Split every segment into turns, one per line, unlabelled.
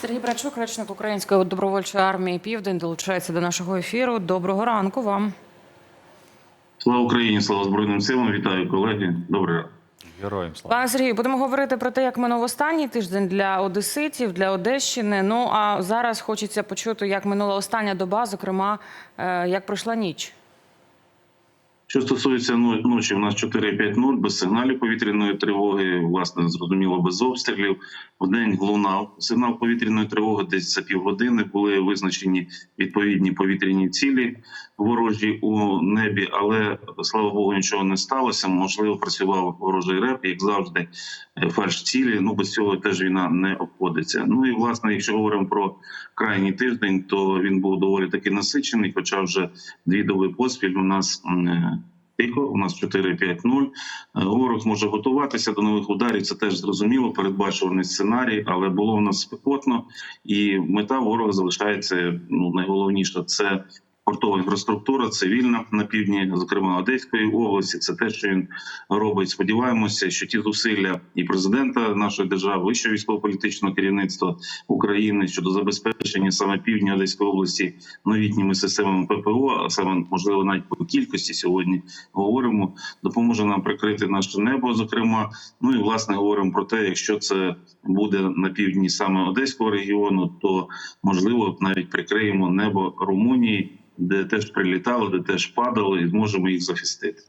Сергій Брачук, речник Української добровольчої армії Південь, долучається до нашого ефіру. Доброго ранку вам.
Слава Україні, слава Збройним силам. Вітаю колеги. Добрий ранок.
Героям слава.
Пане Сергію, будемо говорити про те, як минув останній тиждень для одеситів, для Одещини. Ну а зараз хочеться почути, як минула остання доба, зокрема, е, як пройшла ніч.
Що стосується ну- ночі, у нас 4-5-0, без сигналів повітряної тривоги, власне, зрозуміло, без обстрілів. В день лунав сигнал повітряної тривоги, десь за півгодини були визначені відповідні повітряні цілі ворожі у небі, але слава Богу, нічого не сталося. Можливо, працював ворожий реп, як завжди, е, фальш цілі. Ну без цього теж війна не обходиться. Ну і власне, якщо говоримо про крайній тиждень, то він був доволі таки насичений, хоча вже дві доби поспіль у нас. Тихо, у нас 4-5-0. Е, Ворог може готуватися до нових ударів. Це теж зрозуміло, передбачуваний сценарій, але було в нас спекотно, і мета ворога залишається ну найголовніше це. Портова інфраструктура цивільна на півдні, зокрема Одеської області. Це те, що він робить. Сподіваємося, що ті зусилля і президента нашої держави, вищого військово-політичного керівництва України щодо забезпечення саме півдня Одеської області новітніми системами ППО, а саме можливо навіть по кількості сьогодні говоримо, допоможе нам прикрити наше небо. Зокрема, ну і власне говоримо про те, якщо це буде на півдні саме Одеського регіону, то можливо навіть прикриємо небо Румунії, де теж прилітали, де теж падали, і зможемо їх захистити.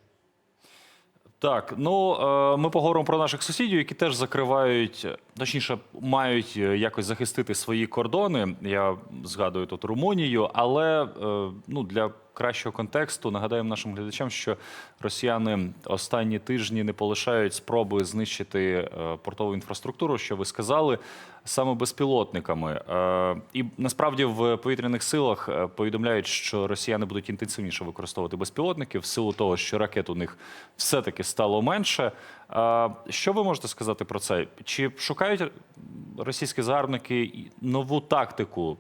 Так, ну е, ми поговоримо про наших сусідів, які теж закривають, точніше, мають е, якось захистити свої кордони. Я згадую тут Румунію, але е, ну для кращого контексту нагадаємо нашим глядачам, що росіяни останні тижні не полишають спроби знищити е, портову інфраструктуру, що ви сказали, саме безпілотниками. Е, І насправді в повітряних силах е, повідомляють, що росіяни будуть інтенсивніше використовувати безпілотники в силу того, що ракет у них все-таки стало менше. Що ви можете сказати про це? Чи шукають російські загарбники нову тактику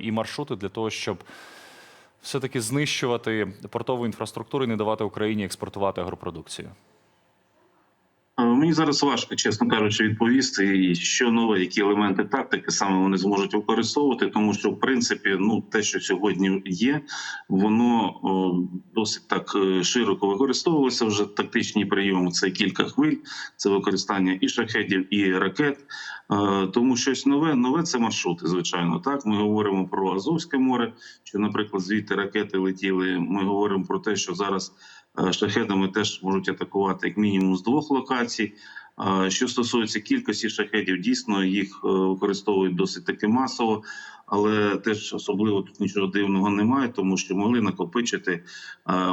і маршрути для того, щоб все-таки знищувати портову інфраструктуру і не давати Україні експортувати агропродукцію?
Мені зараз важко, чесно кажучи, відповісти, і що нове, які елементи тактики саме вони зможуть використовувати, тому що в принципі, ну те, що сьогодні є, воно о, досить так е, широко використовувалося. Вже тактичні прийоми. Це кілька хвиль, це використання і шахедів, і ракет. Е, Тому щось нове, нове це маршрути. Звичайно, так ми говоримо про Азовське море. Що, наприклад, звідти ракети летіли. Ми говоримо про те, що зараз шахедами теж можуть атакувати як мінімум з двох локацій. Що стосується кількості шахедів, дійсно їх е, використовують досить таки масово, але теж особливо тут нічого дивного немає, тому що могли накопичити,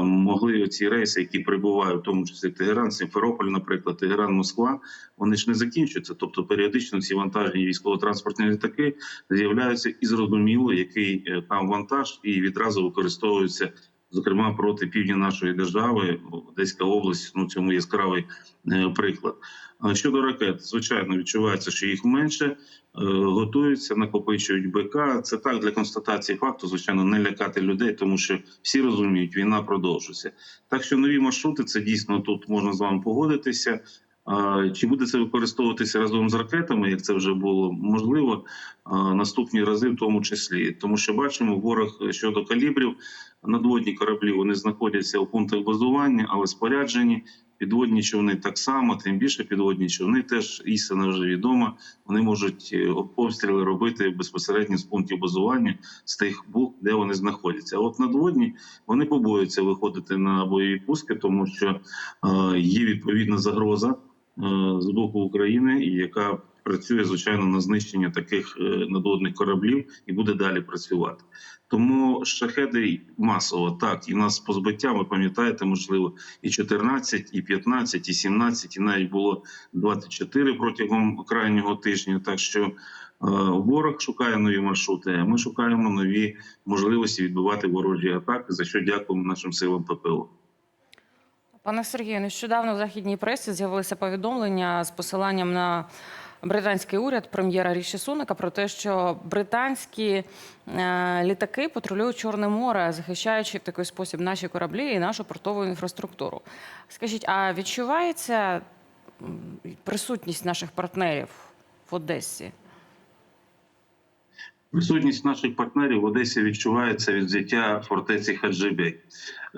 могли ці рейси, які прибувають, в тому числі Тегеран, Сімферополь, наприклад, Тегеран, Москва, вони ж не закінчуються. Тобто періодично ці вантажні військово-транспортні літаки з'являються і зрозуміло, який е, там вантаж, і відразу використовуються. Зокрема, проти півдня нашої держави, Одеська область, ну цьому яскравий е, приклад. Щодо ракет, звичайно, відчувається, що їх менше, е, готуються, накопичують БК. Це так для констатації факту, звичайно, не лякати людей, тому що всі розуміють, війна продовжується. Так що нові маршрути це дійсно тут можна з вами погодитися. Чи буде це використовуватися разом з ракетами, як це вже було можливо, наступні рази, в тому числі, тому що бачимо, ворог щодо калібрів надводні кораблі вони знаходяться у пунктах базування, але споряджені. Підводні човни так само, тим більше підводні човни теж істина вже відома. Вони можуть е, обстріли робити безпосередньо з пунктів базування з тих бухт, де вони знаходяться. А от надводні вони побоюються виходити на бойові пуски, тому що е, є відповідна загроза з боку України, і яка працює звичайно на знищення таких е, надводних кораблів і буде далі працювати. Тому шахеди масово так, і нас по збиттям, ви пам'ятаєте, можливо, і 14, і 15, і 17, і навіть було 24 протягом крайнього тижня. Так що е, ворог шукає нові маршрути. а Ми шукаємо нові можливості відбивати ворожі атаки. За що дякуємо нашим силам ППО.
Пане Сергію, нещодавно в західній пресі з'явилися повідомлення з посиланням на британський уряд прем'єра Ріші Сунака про те, що британські е, літаки патрулюють Чорне море, захищаючи в такий спосіб наші кораблі і нашу портову інфраструктуру. Скажіть, а відчувається присутність наших партнерів в Одесі?
Присутність наших партнерів в Одесі відчувається від взяття фортеці Хаджибек,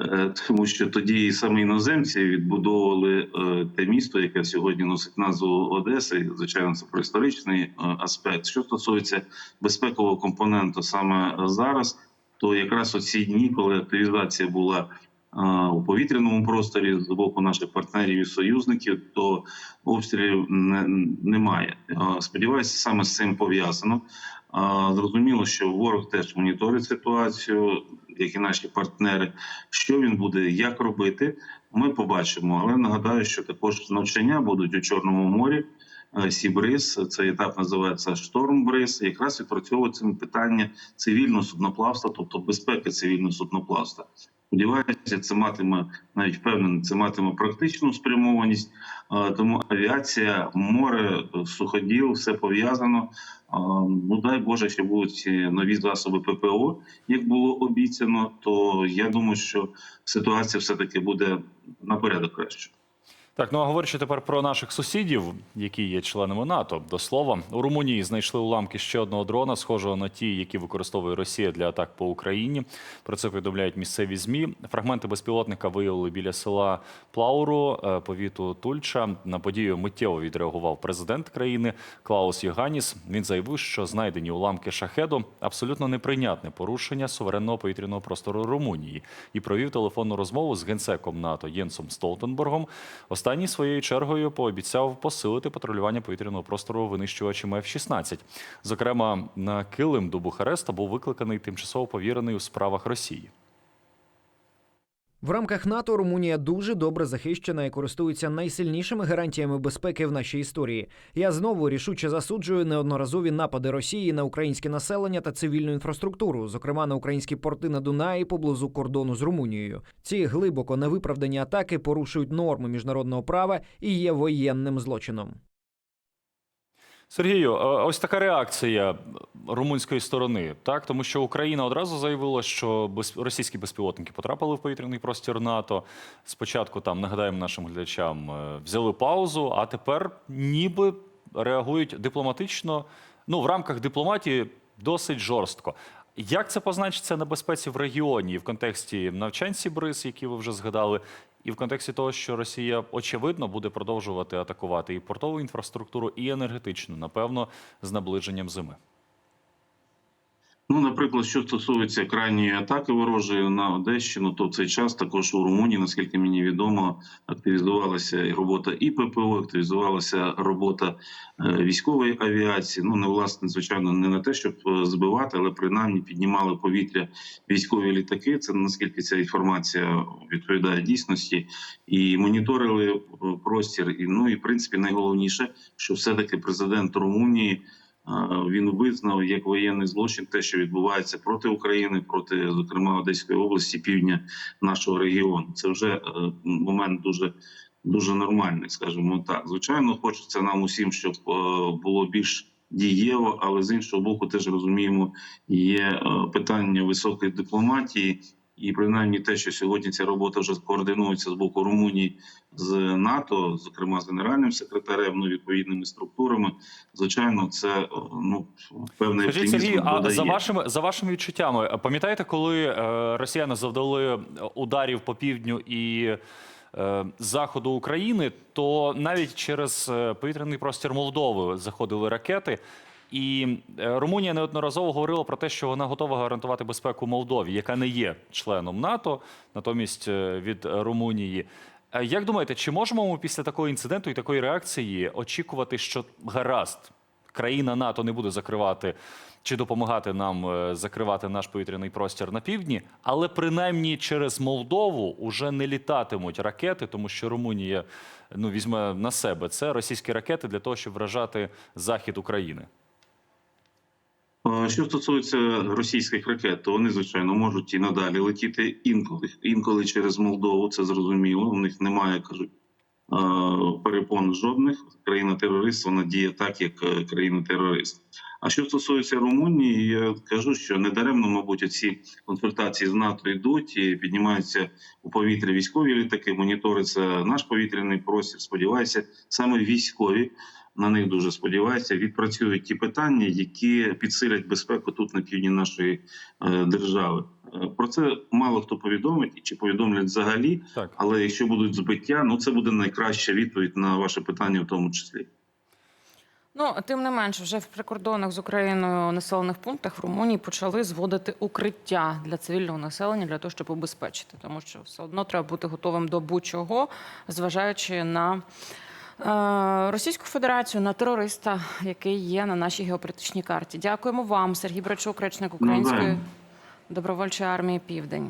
Е, тому що тоді і самі іноземці відбудовували е, те місто, яке сьогодні носить назву Одеси. Звичайно, це про історичний е, аспект. Що стосується безпекового компоненту саме зараз, то якраз оці дні, коли активізація була у повітряному просторі з боку наших партнерів і союзників, то обстрілів немає. Сподіваюся, саме з цим пов'язано. Зрозуміло, що ворог теж моніторить ситуацію, як і наші партнери. Що він буде, як робити, ми побачимо. Але нагадаю, що також навчання будуть у Чорному морі. Е, Сібриз, цей етап називається Штормбриз. Якраз відпрацьовується питання цивільного судноплавства, тобто безпеки цивільного судноплавства. Сподіваюся, це матиме навіть впевнений, це матиме практичну спрямованість. Е, Тому авіація, море, суходіл, все пов'язано. Ну дай Боже, що будуть нові засоби ППО, як було обіцяно. То я думаю, що ситуація все таки буде на порядок краще.
Так, ну а говорячи тепер про наших сусідів, які є членами НАТО. До слова, у Румунії знайшли уламки ще одного дрона, схожого на ті, які використовує Росія для атак по Україні. Про це повідомляють місцеві змі. Фрагменти безпілотника виявили біля села Плауру, е, повіту Тульча. На подію миттєво відреагував президент країни Клаус Йоганіс. Він заявив, що знайдені уламки шахеду абсолютно неприйнятне порушення суверенного повітряного простору Румунії і провів телефонну розмову з генсеком НАТО Єнсом Столтенбергом. Останній своєю чергою пообіцяв посилити патрулювання повітряного простору винищувачами F-16. Зокрема, на килим до Бухареста був викликаний тимчасово повірений у справах Росії.
В рамках НАТО Румунія дуже добре захищена і користується найсильнішими гарантіями безпеки в нашій історії. Я знову рішуче засуджую неодноразові напади Росії на українське населення та цивільну інфраструктуру, зокрема на українські порти на Дунаї поблизу кордону з Румунією. Ці глибоко невиправдані атаки порушують норми міжнародного права і є воєнним злочином.
Сергію, е, ось така реакція румунської сторони, так тому що Україна одразу заявила, що російські безпілотники потрапили в повітряний простір НАТО. Спочатку там нагадаємо нашим глядачам, е, взяли паузу, а тепер ніби реагують дипломатично. Ну в рамках дипломатії досить жорстко. Як це позначиться на безпеці в регіоні в контексті навчань Сібриз, які ви вже згадали, і в контексті того, що Росія очевидно буде продовжувати атакувати і портову інфраструктуру, і енергетичну, напевно, з наближенням зими.
Ну, наприклад, що стосується крайньої атаки ворожої на Одещину, то в цей час також у Румунії, наскільки мені відомо, активізувалася і робота і ППО, активізувалася робота е, військової авіації. Ну не власне, звичайно, не на те, щоб е, збивати, але принаймні піднімали повітря військові літаки. Це наскільки ця інформація відповідає дійсності, і моніторили е, простір. І ну і в принципі найголовніше, що все таки президент Румунії. Він визнав як воєнний злочин те, що відбувається проти України, проти зокрема Одеської області, півдня нашого регіону. Це вже е, момент дуже дуже нормальний, скажімо так. Звичайно, хочеться нам усім, щоб е, було більш дієво, але з іншого боку, теж розуміємо, є е, питання високої дипломатії. І принаймні те, що сьогодні ця робота вже координується з боку Румунії з НАТО, зокрема з генеральним секретарем, ну відповідними структурами, звичайно, це е, ну певний
Скажіть, а
додає.
за вашими за вашими відчуттями, пам'ятаєте, коли е, росіяни завдали ударів по півдню і е, заходу України, то навіть через е, повітряний простір Молдови заходили ракети. І е, Румунія неодноразово говорила про те, що вона готова гарантувати безпеку Молдові, яка не є членом НАТО, натомість е, від Румунії. Е, Як думаєте, чи можемо ми після такого інциденту і такої реакції очікувати, що гаразд, країна НАТО не буде закривати чи допомагати нам закривати наш повітряний простір на півдні, але принаймні через Молдову уже не літатимуть ракети, тому що Румунія ну візьме на себе це російські ракети для того, щоб вражати захід України.
Що стосується російських ракет, то вони звичайно можуть і надалі летіти інколи інколи через Молдову. Це зрозуміло. У них немає кажуть перепон жодних. Країна-терорист вона діє так, як е, країна-терорист. А що стосується Румунії, я кажу, що недаремно, мабуть, ці консультації з НАТО йдуть і піднімаються у повітря військові літаки, моніториться наш повітряний простір. Сподіваюся, саме військові на них дуже сподіваюся, відпрацюють ті питання, які підсилять безпеку тут на півдні нашої е, держави. Е, Про це мало хто повідомить чи повідомлять взагалі.
Так.
Але якщо будуть збиття, ну це буде найкраща відповідь на ваше питання, в тому числі.
Ну, тим не менше, вже в прикордонних з Україною населених пунктах в Румунії почали зводити укриття для цивільного населення для того, щоб убезпечити, тому що все одно треба бути готовим до будь-чого, зважаючи на е, Російську Федерацію, на терориста, який є на нашій геополітичній карті. Дякуємо вам, Сергій Брачук, речник Української. Добровольчої армії Південь.